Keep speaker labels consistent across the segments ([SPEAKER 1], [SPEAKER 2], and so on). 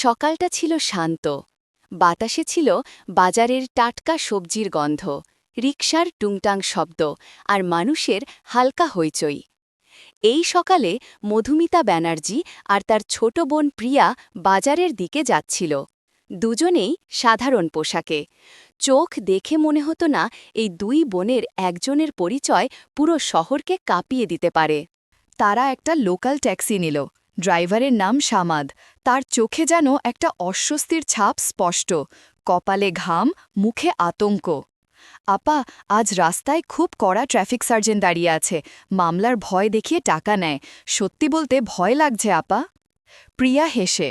[SPEAKER 1] সকালটা ছিল শান্ত। বাতাসে ছিল বাজারের টাটকা সবজির গন্ধ, রিকশার টুংটাং শব্দ আর মানুষের হালকা হইচই। এই সকালে মধুমিতা ব্যানার্জি আর তার ছোট বোন প্রিয়া বাজারের দিকে যাচ্ছিল। দুজনেই সাধারণ পোশাকে। চোখ দেখে মনে হতো না এই দুই বোনের একজনের পরিচয় পুরো শহরকে কাঁপিয়ে দিতে পারে। তারা একটা লোকাল ট্যাক্সি নিল। ড্রাইভারের নাম সামাদ। তার চোখে যেন একটা অস্বস্তির ছাপ স্পষ্ট। কপালে ঘাম, মুখে আতঙ্ক। আপা, আজ রাস্তায় খুব কড়া ট্রাফিক সার্জেন্ট দাঁড়িয়ে আছে। মামলার ভয় দেখিয়ে টাকা নেয়। সত্যি বলতে ভয় লাগছে, আপা। প্রিয়া হেসে,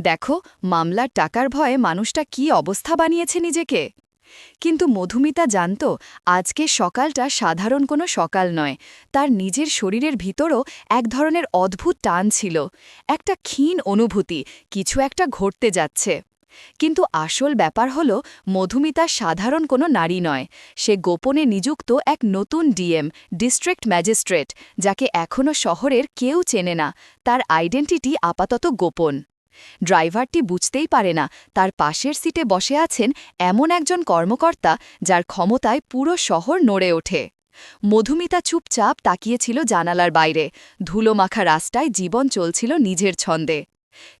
[SPEAKER 1] দেখো, মামলার টাকার ভয়ে মানুষটা কি অবস্থা বানিয়েছে নিজেকে? কিন্তু মধুমিতা জানত, আজকে সকালটা সাধারণ কোনো সকাল নয়। তার নিজের শরীরের ভিতরও এক ধরনের অদ্ভুত টান ছিল। একটা ক্ষীণ অনুভূতি, কিছু একটা ঘটতে যাচ্ছে। কিন্তু আসল ব্যাপার হল, মধুমিতা সাধারণ কোনো নারী নয়। সে গোপনে নিযুক্ত এক নতুন ডিএম, ডিস্ট্রিক্ট ম্যাজিস্ট্রেট, যাকে এখনও শহরের কেউ চেনে না। তার আইডেন্টিটি আপাতত গোপন। ড্রাইভারটি বুঝতেই পারে না তার পাশের সিটে বসে আছেন এমন একজন কর্মকর্তা যার ক্ষমতায় পুরো শহর নড়ে ওঠে। মধুমিতা চুপচাপ তাকিয়েছিল জানালার বাইরে। ধুলোমাখা রাস্তায় জীবন চলছিল নিজের ছন্দে।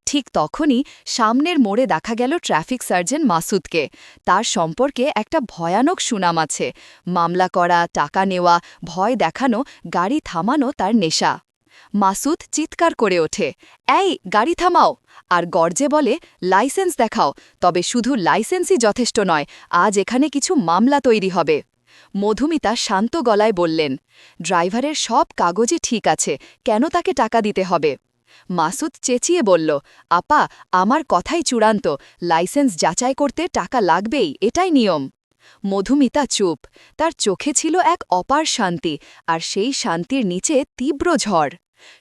[SPEAKER 1] ঠিক তখনই সামনের মোড়ে দেখা গেল ট্রাফিক সার্জন মাসুদকে। তার সম্পর্কে একটা ভয়ানক সুনাম আছে। মামলা করা, টাকা নেওয়া, ভয় দেখানো, গাড়ি থামানো তার নেশা। মাসুদ চিৎকার করে ওঠে, এই, গাড়ি থামাও। আর গর্জে বলে, লাইসেন্স দেখাও। তবে শুধু লাইসেন্সই যথেষ্ট নয়, আজ এখানে কিছু মামলা তৈরি হবে। মধুমিতা শান্ত গলায় বললেন, ড্রাইভারের সব কাগজই ঠিক আছে, কেন তাকে টাকা দিতে হবে? মাসুদ চেঁচিয়ে বলল, আপা, আমার কথাই চূড়ান্ত, লাইসেন্স যাচাই করতে টাকা লাগবেই, এটাই নিয়ম। মধুমিতা চুপ, তার চোখে ছিল এক অপার শান্তি, আর সেই শান্তির নিচে তীব্র ঝড়।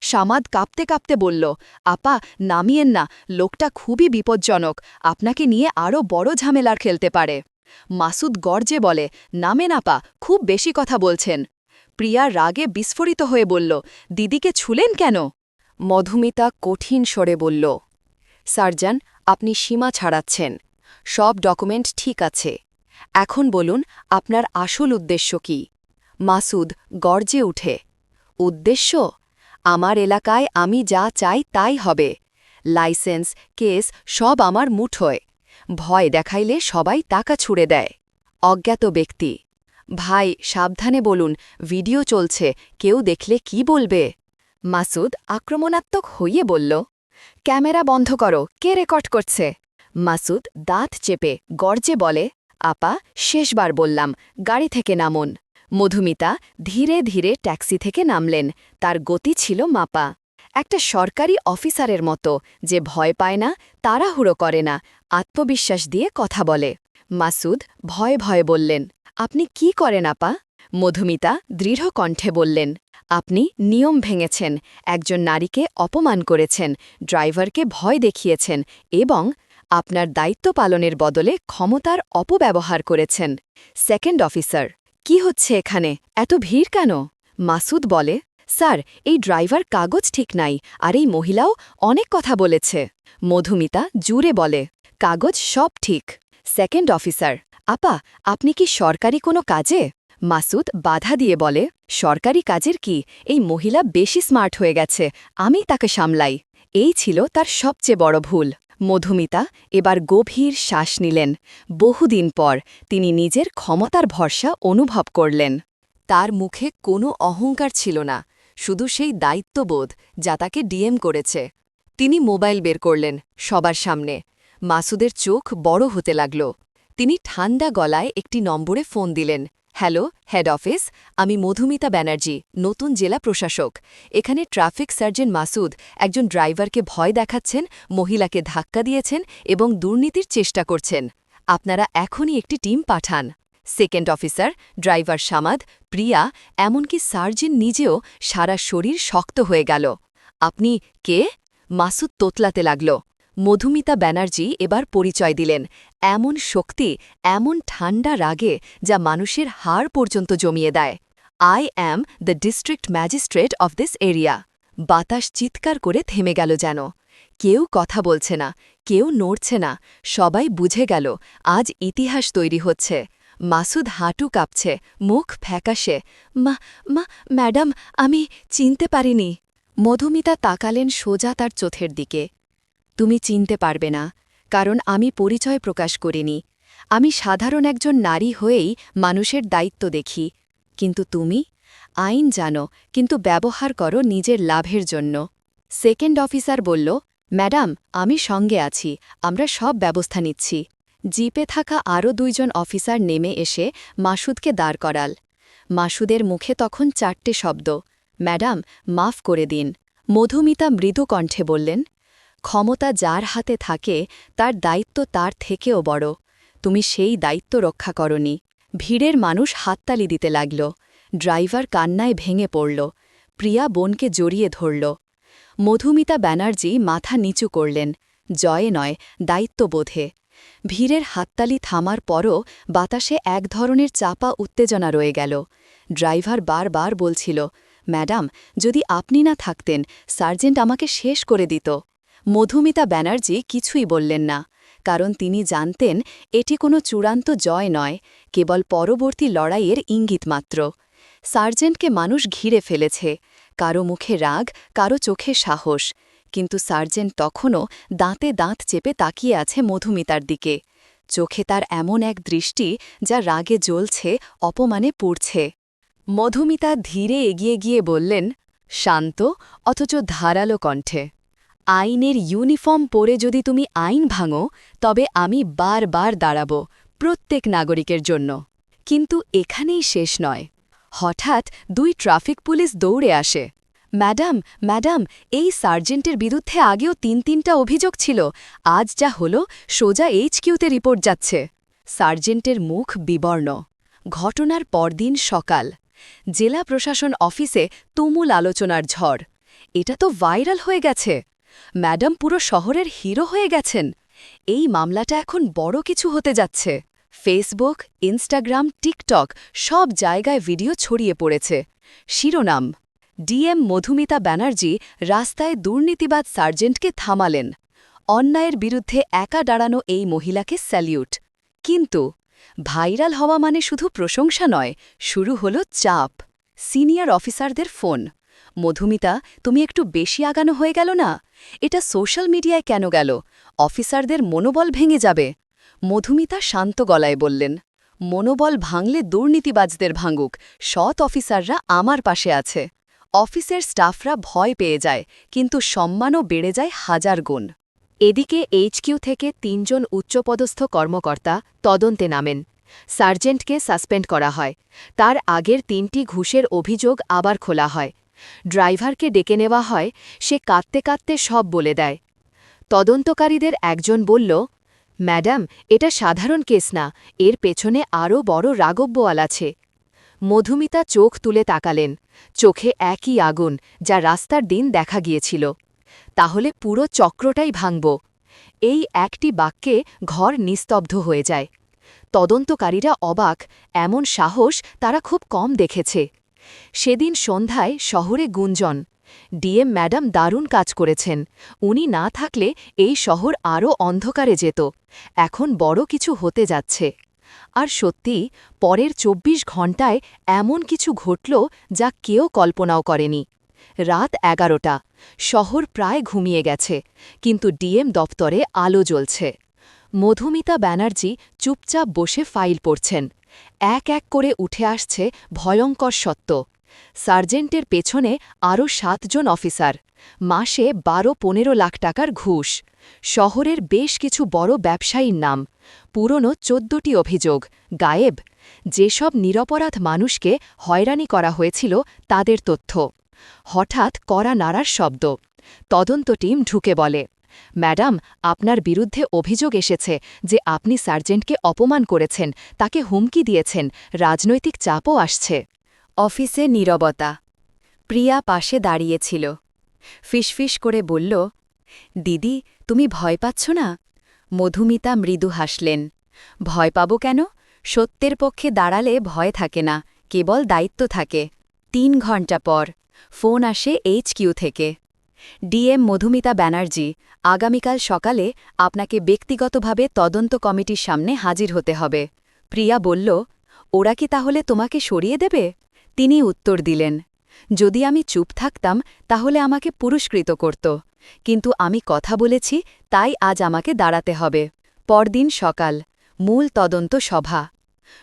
[SPEAKER 1] সামাদ কাঁপতে কাঁপতে বলল, আপা, নামিয়েন না, লোকটা খুবই বিপজ্জনক, আপনাকে নিয়ে আরও বড় ঝামেলার খেলতে পারে। মাসুদ গর্জে বলে, নামেন আপা, খুব বেশি কথা বলছেন। প্রিয়া রাগে বিস্ফোরিত হয়ে বলল, দিদিকে ছুলেন কেন? মধুমিতা কঠিন স্বরে বলল, সার্জন, আপনি সীমা ছাড়াচ্ছেন, সব ডকুমেন্ট ঠিক আছে। এখন বলুন, আপনার আসল উদ্দেশ্য কি? মাসুদ গর্জে উঠে, উদ্দেশ্য? আমার এলাকায় আমি যা চাই তাই হবে। লাইসেন্স, কেস, সব আমার মুঠোয় ভয় দেখাইলে সবাই টাকা ছুড়ে দেয়। অজ্ঞাত ব্যক্তি। ভাই, সাবধানে বলুন, ভিডিও চলছে, কেউ দেখলে কি বলবে? মাসুদ আক্রমণাত্মক হইয়ে বলল, ক্যামেরা বন্ধ করো, কে রেকর্ড করছে? মাসুদ দাঁত চেপে গর্জে বলে, আপা, শেষবার বললাম, গাড়ি থেকে নামুন। মধুমিতা ধীরে ধীরে ট্যাক্সি থেকে নামলেন। তার গতি ছিল মাপা। একটা সরকারি অফিসারের মতো, যে ভয় পায় না, তাড়াহুড়ো করে না, আত্মবিশ্বাস দিয়ে কথা বলে। মাসুদ ভয়ে ভয়ে বললেন, আপনি কি করেন আপা? মধুমিতা দৃঢ় কণ্ঠে বললেন, আপনি নিয়ম ভেঙেছেন, একজন নারীকে অপমান করেছেন, ড্রাইভারকে ভয় দেখিয়েছেন এবং আপনার দায়িত্ব পালনের বদলে ক্ষমতার অপব্যবহার করেছেন। সেকেন্ড অফিসার কি হচ্ছে এখানে? এত ভিড় কেন? মাসুদ বলে, স্যার, এই ড্রাইভার কাগজ ঠিক নাই, আর এই মহিলাও অনেক কথা বলেছে। মধুমিতা জুড়ে বলে, কাগজ সব ঠিক। সেকেন্ড অফিসার, আপা, আপনি কি সরকারি কোনো কাজে? মাসুদ বাধা দিয়ে বলে, সরকারি কাজের কি? এই মহিলা বেশি স্মার্ট হয়ে গেছে, আমি তাকে সামলাই। এই ছিল তার সবচেয়ে বড় ভুল। মধুমিতা এবার গভীর শ্বাস নিলেন। বহুদিন পর তিনি নিজের ক্ষমতার ভরসা অনুভব করলেন। তার মুখে কোনো অহংকার ছিল না, শুধু সেই দায়িত্ববোধ যা তাকে ডিএম করেছে। তিনি মোবাইল বের করলেন সবার সামনে। মাসুদের চোখ বড় হতে লাগল। তিনি ঠান্ডা গলায় একটি নম্বরে ফোন দিলেন। Hello, head office. আমি মধুমিতা ব্যানার্জি, নতুন জেলা প্রশাসক। এখানে ট্রাফিক সার্জেন্ট মাসুদ একজন ড্রাইভারকে ভয় দেখাচ্ছেন, মহিলাকে ধাক্কা দিয়েছেন এবং দুর্নীতির চেষ্টা করছেন। আপনারা এখনই একটি টিম পাঠান। Second officer, driver Samad, Priya, এমনকি সার্জেন নিজেও সারা শরীর শক্ত হয়ে গেল। আপনি কে? মাসুদ তোতলাতে লাগল। মধুমিতা ব্যানার্জি এবার পরিচয় দিলেন। এমন শক্তি, এমন ঠান্ডা রাগে যা মানুষের হাড় পর্যন্ত জমিয়ে দেয়। I am the district magistrate of this area বাতাস চিৎকার করে থেমে গেল যেন। কেউ কথা বলছে না, কেউ নড়ছে না, সবাই বুঝে গেল, আজ ইতিহাস তৈরি হচ্ছে। মাসুদ হাঁটু কাঁপছে, মুখ ফ্যাকাশে। মা মা, ম্যাডাম, আমি চিনতে পারিনি। মধুমিতা তাকালেন সোজা তার চোথের দিকে। তুমি চিনতে পারবে না, কারণ আমি পরিচয় প্রকাশ করিনি। আমি সাধারণ একজন নারী হয়েই মানুষের দায়িত্ব দেখি। কিন্তু তুমি? আইন জানো, কিন্তু ব্যবহার করো নিজের লাভের জন্য। সেকেন্ড অফিসার বলল, ম্যাডাম, আমি সঙ্গে আছি, আমরা সব ব্যবস্থা নিচ্ছি। জিপে থাকা আরও দুইজন অফিসার নেমে এসে মাসুদকে দাঁড় করাল। মাসুদের মুখে তখন চারটে শব্দ, ম্যাডাম, মাফ করে দিন। মধুমিতা মৃদু কণ্ঠে বললেন ক্ষমতা যার হাতে থাকে, তার দায়িত্ব তার থেকেও বড়। তুমি সেই দায়িত্ব রক্ষা করনি। ভিড়ের মানুষ হাততালি দিতে লাগল। ড্রাইভার কান্নায় ভেঙে পড়ল। প্রিয়া বোনকে জড়িয়ে ধরল। মধুমিতা ব্যানার্জি মাথা নিচু করলেন। জয়ে নয়, দায়িত্ববোধে। ভিড়ের হাততালি থামার পরও বাতাসে এক ধরনের চাপা উত্তেজনা রয়ে গেল। ড্রাইভার বারবার বলছিল, ম্যাডাম, যদি আপনি না থাকতেন, সার্জেন্ট আমাকে শেষ করে দিত। মধুমিতা ব্যানার্জি কিছুই বললেন না, কারণ তিনি জানতেন এটি কোনো চূড়ান্ত জয় নয়, কেবল পরবর্তী লড়াইয়ের ইঙ্গিত মাত্র। সার্জেন্টকে মানুষ ঘিরে ফেলেছে, কারও মুখে রাগ, কারও চোখে সাহস, কিন্তু সার্জেন্ট তখনও দাঁতে দাঁত চেপে তাকিয়ে আছে মধুমিতার দিকে। চোখে তার এমন এক দৃষ্টি যা রাগে জ্বলছে, অপমানে পুড়ছে। মধুমিতা ধীরে এগিয়ে গিয়ে বললেন, শান্ত, অথচ ধারালো কণ্ঠে। আইনের ইউনিফর্ম পরে যদি তুমি আইন ভাঙো, তবে আমি বারবার দাঁড়াব প্রত্যেক নাগরিকের জন্য। কিন্তু এখানেই শেষ নয়। হঠাৎ দুই ট্রাফিক পুলিশ দৌড়ে আসে। ম্যাডাম ম্যাডাম, এই সার্জেন্টের বিরুদ্ধে আগেও তিন তিনটা অভিযোগ ছিল। আজ যা হল, সোজা এইচকিউতে রিপোর্ট যাচ্ছে। সার্জেন্টের মুখ বিবর্ণ। ঘটনার পরদিন সকাল। জেলা প্রশাসন অফিসে তুমুল আলোচনার ঝড়। এটা তো ভাইরাল হয়ে গেছে। ম্যাডাম পুরো শহরের হিরো হয়ে গেছেন। এই মামলাটা এখন বড় কিছু হতে যাচ্ছে। ফেসবুক, ইনস্টাগ্রাম, টিকটক সব জায়গায় ভিডিও ছড়িয়ে পড়েছে। শিরোনাম, ডিএম মধুমিতা ব্যানার্জি রাস্তায় দুর্নীতিবাদ সার্জেন্টকে থামালেন। অন্যায়ের বিরুদ্ধে একা দাঁড়ানো এই মহিলাকে স্যালিউট। কিন্তু ভাইরাল হওয়া মানে শুধু প্রশংসা নয়, শুরু হল চাপ। সিনিয়র অফিসারদের ফোন মধুমিতা, তুমি একটু বেশি আগানো হয়ে গেল না? এটা সোশ্যাল মিডিয়ায় কেন গেল? অফিসারদের মনোবল ভেঙে যাবে। মধুমিতা শান্ত গলায় বললেন, মনোবল ভাঙলে দুর্নীতিবাজদের ভাঙুক। সৎ অফিসাররা আমার পাশে আছে। অফিসের স্টাফরা ভয় পেয়ে যায়, কিন্তু সম্মানও বেড়ে যায় হাজার গুণ। এদিকে এইচকিউ থেকে তিনজন উচ্চপদস্থ কর্মকর্তা তদন্তে নামেন। সার্জেন্টকে সাসপেন্ড করা হয়। তার আগের তিনটি ঘুষের অভিযোগ আবার খোলা হয়। ড্রাইভারকে ডেকে নেওয়া হয়, সে কাঁদতে কাঁদতে সব বলে দেয়। তদন্তকারীদের একজন বলল, ম্যাডাম, এটা সাধারণ কেস না, এর পেছনে আরও বড় রাগব্যওয়াল আছে। মধুমিতা চোখ তুলে তাকালেন, চোখে একই আগুন, যা রাস্তার দিন দেখা গিয়েছিল। তাহলে পুরো চক্রটাই ভাঙব। এই একটি বাক্যে ঘর নিস্তব্ধ হয়ে যায়। তদন্তকারীরা অবাক, এমন সাহস তারা খুব কম দেখেছে। সেদিন সন্ধ্যায় শহরে গুঞ্জন। ডিএম ম্যাডাম দারুণ কাজ করেছেন। উনি না থাকলে এই শহর আরও অন্ধকারে যেত। এখন বড় কিছু হতে যাচ্ছে। আর সত্যি, পরের ২৪ ঘণ্টায় এমন কিছু ঘটল যা কেউ কল্পনাও করেনি। রাত এগারোটা। শহর প্রায় ঘুমিয়ে গেছে। কিন্তু ডিএম দপ্তরে আলো জ্বলছে। মধুমিতা ব্যানার্জি চুপচাপ বসে ফাইল পড়ছেন। এক এক করে উঠে আসছে ভয়ঙ্কর সত্য। সার্জেন্টের পেছনে আরও সাতজন অফিসার। মাসে বারো পনেরো লাখ টাকার ঘুষ। শহরের বেশ কিছু বড় ব্যবসায়ীর নাম। পুরনো চোদ্দটি অভিযোগ। গায়েব। যেসব নিরপরাধ মানুষকে হয়রানি করা হয়েছিল তাদের তথ্য। হঠাৎ কড়া নাড়ার শব্দ। তদন্ত টিম ঢুকে বলে। ম্যাডাম, আপনার বিরুদ্ধে অভিযোগ এসেছে যে আপনি সার্জেন্টকে অপমান করেছেন, তাকে হুমকি দিয়েছেন, রাজনৈতিক চাপও আসছে। অফিসে নীরবতা। প্রিয়া পাশে দাঁড়িয়েছিল। ফিসফিস করে বলল, দিদি, তুমি ভয় পাচ্ছ না? মধুমিতা মৃদু হাসলেন। ভয় পাব কেন? সত্যের পক্ষে দাঁড়ালে ভয় থাকে না, কেবল দায়িত্ব থাকে। তিন ঘণ্টা পর, ফোন আসে এইচকিউ থেকে। ডিএম মধুমিতা ব্যানার্জি আগামীকাল সকালে আপনাকে ব্যক্তিগতভাবে তদন্ত কমিটির সামনে হাজির হতে হবে। প্রিয়া বলল, ওরা কি তাহলে তোমাকে সরিয়ে দেবে? তিনি উত্তর দিলেন, যদি আমি চুপ থাকতাম, তাহলে আমাকে পুরস্কৃত করত। কিন্তু আমি কথা বলেছি, তাই আজ আমাকে দাঁড়াতে হবে। পরদিন সকাল, মূল তদন্ত সভা।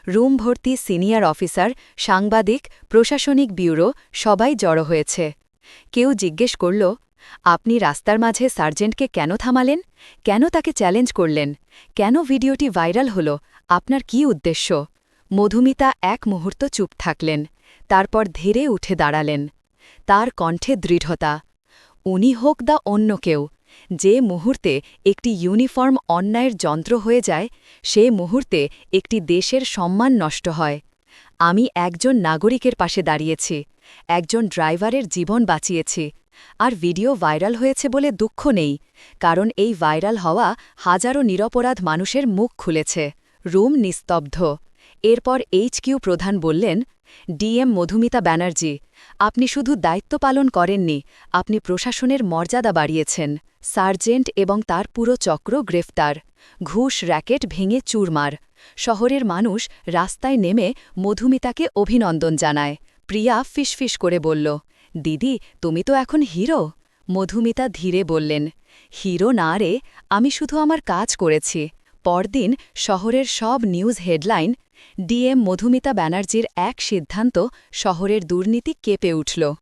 [SPEAKER 1] রুম ভর্তি সিনিয়র অফিসার, সাংবাদিক, প্রশাসনিক ব্যুরো সবাই জড়ো হয়েছে। কেউ জিজ্ঞেস করল আপনি রাস্তার মাঝে সার্জেন্টকে কেন থামালেন? কেন তাকে চ্যালেঞ্জ করলেন? কেন ভিডিওটি ভাইরাল হল? আপনার কি উদ্দেশ্য? মধুমিতা এক মুহূর্ত চুপ থাকলেন, তারপর ধীরে উঠে দাঁড়ালেন। তার কণ্ঠে দৃঢ়তা। উনি হোক দা অন্য কেউ, যে মুহূর্তে একটি ইউনিফর্ম অন্যায়ের যন্ত্র হয়ে যায়, সে মুহূর্তে একটি দেশের সম্মান নষ্ট হয়। আমি একজন নাগরিকের পাশে দাঁড়িয়েছি, একজন ড্রাইভারের জীবন বাঁচিয়েছি। আর ভিডিও ভাইরাল হয়েছে বলে দুঃখ নেই, কারণ এই ভাইরাল হওয়া হাজারো নিরপরাধ মানুষের মুখ খুলেছে। রুম নিস্তব্ধ। এরপর এইচকিউ প্রধান বললেন, ডিএম মধুমিতা ব্যানার্জি, আপনি শুধু দায়িত্ব পালন করেননি, আপনি প্রশাসনের মর্যাদা বাড়িয়েছেন। সার্জেন্ট এবং তার পুরো চক্র গ্রেফতার। ঘুষ, র্যাকেট ভেঙে চুরমার। শহরের মানুষ রাস্তায় নেমে মধুমিতাকে অভিনন্দন জানায়। প্রিয়া ফিসফিস করে বলল দিদি, তুমি তো এখন হিরো। মধুমিতা ধীরে বললেন, হিরো না রে, আমি শুধু আমার কাজ করেছি। পরদিন শহরের সব নিউজ হেডলাইন, ডিএম মধুমিতা ব্যানার্জির এক সিদ্ধান্ত শহরের দুর্নীতি কেঁপে উঠল।